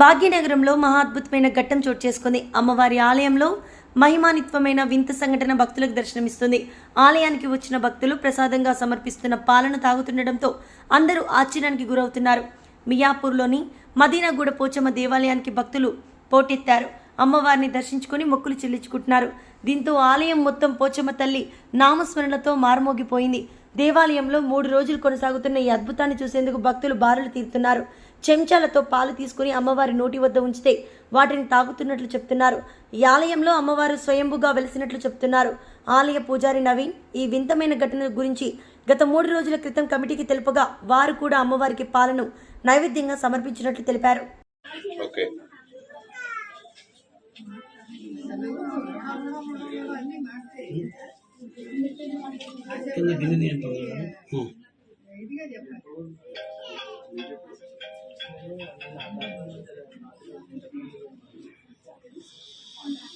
భాగ్యనగరంలో మహా అద్భుతమైన ఘట్టం చోటు చేసుకుంది. అమ్మవారి ఆలయంలో మహిమానిత్వమైన వింత సంఘటన భక్తులకు దర్శనమిస్తుంది. ఆలయానికి వచ్చిన భక్తులు ప్రసాదంగా సమర్పిస్తున్న పాలన తాగుతుండటంతో అందరూ ఆశ్చర్యానికి గురవుతున్నారు. మియాపూర్లోని మదీనాగూడ పోచమ్మ దేవాలయానికి భక్తులు పోటెత్తారు. అమ్మవారిని దర్శించుకుని మొక్కులు చెల్లించుకుంటున్నారు. దీంతో ఆలయం మొత్తం పోచమ్మ తల్లి నామస్మరణతో మారుమోగిపోయింది. దేవాలయంలో మూడు రోజులు కొనసాగుతున్న ఈ అద్భుతాన్ని చూసేందుకు భక్తులు బారులు తీరుతున్నారు చెంచాలతో పాలు తీసుకుని అమ్మవారి నోటి వద్ద ఉంచితే వాటిని తాగుతున్నట్లు చెప్తున్నారు ఈ ఆలయంలో అమ్మవారు స్వయంభుగా వెలిసినట్లు చెప్తున్నారు ఆలయ పూజారి నవీన్ ఈ వింతమైన ఘటన గురించి గత మూడు రోజుల క్రితం కమిటీకి తెలుపగా వారు కూడా అమ్మవారికి పాలను నైవేద్యంగా సమర్పించినట్లు తెలిపారు ఓకే కింద గిన్నె నీళ్ళు పోవాలి